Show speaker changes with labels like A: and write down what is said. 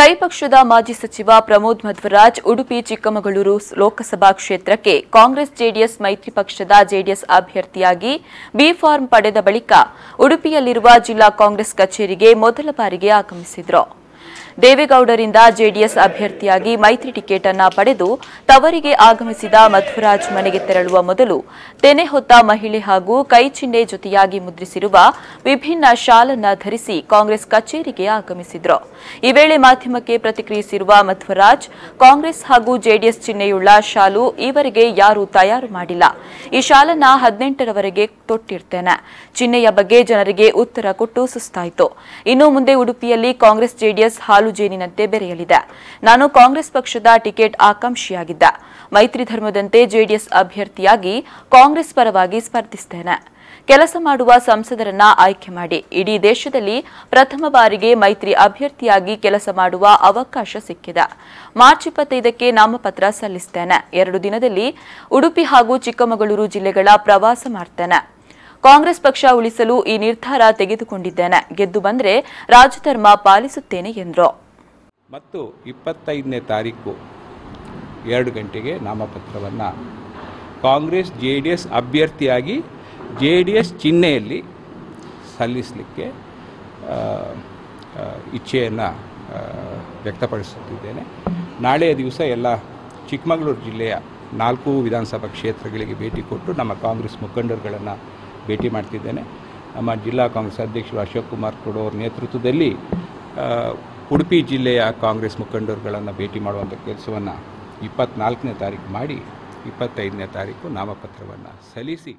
A: ಕೈ ಪಕ್ಷದ ಮಾಜಿ ಸಚಿವ ಪ್ರಮೋದ್ ಮಧ್ವರಾಜ್, ಉಡುಪಿ, ಚಿಕ್ಕಮಗಳೂರು ಲೋಕಸಭಾ ಕ್ಷೇತ್ರಕ್ಕೆ ಕಾಂಗ್ರೆಸ್, ಜೆಡಿಎಸ್, ಮೈತ್ರಿ ಪಕ್ಷದ ಜೆಡಿಎಸ್ ಅಭ್ಯರ್ಥಿಯಾಗಿ ಬಿ ಫಾರ್ಮ್ ಪಡೆದ ಬಳಿಕ ಉಡುಪಿಯಲ್ಲಿರುವ ಜಿಲ್ಲಾ ಕಾಂಗ್ರೆಸ್ ಕಚೇರಿಗೆ ಮೊದಲ ಬಾರಿಗೆ ಆಗಮಿಸಿದರು. ದೇವೇಗೌಡರಿಂದ ಜೆಡಿಎಸ್ ಅಭ್ಯರ್ಥಿಯಾಗಿ ಮೈತ್ರಿ ಟಿಕೆಟ್ ಅನ್ನ ಪಡೆದು ತವರಿಗೆ ಆಗಮಿಸಿದ ಮಧ್ವರಾಜ್ ಮನೆಗೆ ತೆರಳುವ ಮೊದಲು ತೆನೆ ಹೊತ್ತ ಮಹಿಳೆ ಹಾಗೂ ಕೈ ಚಿಹ್ನೆ ಜೊತೆಯಾಗಿ ಮುದ್ರಿಸಿರುವ ವಿಭಿನ್ನ ಶಾಲನ್ನ ಧರಿಸಿ ಕಾಂಗ್ರೆಸ್ ಕಚೇರಿಗೆ ಆಗಮಿಸಿದ್ರು. ಈ ವೇಳೆ ಮಾಧ್ಯಮಕ್ಕೆ ಪ್ರತಿಕ್ರಿಯಿಸಿರುವ ಮಧ್ವರಾಜ್ ಕಾಂಗ್ರೆಸ್ ಹಾಗೂ ಜೆಡಿಎಸ್ ಚಿಹ್ನೆಯುಳ್ಳ ಶಾಲು ಈವರೆಗೆ ಯಾರೂ ತಯಾರು ಮಾಡಿಲ್ಲ. ಈ ಶಾಲನ್ನ ಹದಿನೆಂಟರವರೆಗೆ ತೊಟ್ಟಿರ್ತೇನೆ. ಚಿಹ್ನೆಯ ಬಗ್ಗೆ ಜನರಿಗೆ ಉತ್ತರ ಕೊಟ್ಟು ಸುಸ್ತಾಯಿತು. ಇನ್ನು ಮುಂದೆ ಉಡುಪಿಯಲ್ಲಿ ಕಾಂಗ್ರೆಸ್, ಜೆಡಿಎಸ್ ಹಾಲು ಜೇನಿನಂತೆ ಬೆರೆಯಲಿದೆ. ನಾನು ಕಾಂಗ್ರೆಸ್ ಪಕ್ಷದ ಟಿಕೆಟ್ ಆಕಾಂಕ್ಷಿಯಾಗಿದ್ದ. ಮೈತ್ರಿ ಧರ್ಮದಂತೆ ಜೆಡಿಎಸ್ ಅಭ್ಯರ್ಥಿಯಾಗಿ ಕಾಂಗ್ರೆಸ್ ಪರವಾಗಿ ಸ್ಪರ್ಧಿಸುತ್ತೇನೆ ಕೆಲಸ ಮಾಡುವ ಸಂಸದರನ್ನ ಆಯ್ಕೆ ಮಾಡಿ. ಇಡೀ ದೇಶದಲ್ಲಿ ಪ್ರಥಮ ಬಾರಿಗೆ ಮೈತ್ರಿ ಅಭ್ಯರ್ಥಿಯಾಗಿ ಕೆಲಸ ಮಾಡುವ ಅವಕಾಶ ಸಿಕ್ಕಿದೆ. ಮಾರ್ಚ್ ಇಪ್ಪತ್ತೈದಕ್ಕೆ ನಾಮಪತ್ರ ಸಲ್ಲಿಸುತ್ತೇನೆ ಎರಡು ದಿನದಲ್ಲಿ ಉಡುಪಿ ಹಾಗೂ ಚಿಕ್ಕಮಗಳೂರು ಜಿಲ್ಲೆಗಳ ಪ್ರವಾಸ ಮಾಡ್ತೇನೆ. ಕಾಂಗ್ರೆಸ್ ಪಕ್ಷ ಉಳಿಸಲು ಈ ನಿರ್ಧಾರ ತೆಗೆದುಕೊಂಡಿದ್ದೇನೆ. ಗೆದ್ದು ಬಂದರೆ ರಾಜಧರ್ಮ ಪಾಲಿಸುತ್ತೇನೆ ಎಂದರು.
B: ಮತ್ತು ಇಪ್ಪತ್ತೈದನೇ ತಾರೀಕು ಎರಡು ಗಂಟೆಗೆ ನಾಮಪತ್ರವನ್ನು ಕಾಂಗ್ರೆಸ್ ಜೆ ಡಿ ಎಸ್ ಅಭ್ಯರ್ಥಿಯಾಗಿ ಜೆ ಡಿ ಎಸ್ ಚಿಹ್ನೆಯಲ್ಲಿ ಸಲ್ಲಿಸಲಿಕ್ಕೆ ಇಚ್ಛೆಯನ್ನು ವ್ಯಕ್ತಪಡಿಸುತ್ತಿದ್ದೇನೆ. ನಾಳೆಯ ದಿವಸ ಎಲ್ಲ ಚಿಕ್ಕಮಗಳೂರು ಜಿಲ್ಲೆಯ ನಾಲ್ಕು ವಿಧಾನಸಭಾ ಕ್ಷೇತ್ರಗಳಿಗೆ ಭೇಟಿ ಕೊಟ್ಟು ನಮ್ಮ ಕಾಂಗ್ರೆಸ್ ಮುಖಂಡರುಗಳನ್ನು ಭೇಟಿ ಮಾಡ್ತಿದ್ದೇನೆ. ನಮ್ಮ ಜಿಲ್ಲಾ ಕಾಂಗ್ರೆಸ್ ಅಧ್ಯಕ್ಷರು ಅಶೋಕ್ ಕುಮಾರ್ ಕೊಡೋರ್ ನೇತೃತ್ವದಲ್ಲಿ ಆ, ಉಡುಪಿ ಜಿಲ್ಲೆಯ ಕಾಂಗ್ರೆಸ್ ಮುಖಂಡರುಗಳನ್ನು ಭೇಟಿ ಮಾಡುವಂಥ ಕೆಲಸವನ್ನು ಇಪ್ಪತ್ತ್ನಾಲ್ಕನೇ ತಾರೀಕು ಮಾಡಿ ಇಪ್ಪತ್ತೈದನೇ ತಾರೀಕು ನಾಮಪತ್ರವನ್ನು ಸಲ್ಲಿಸಿ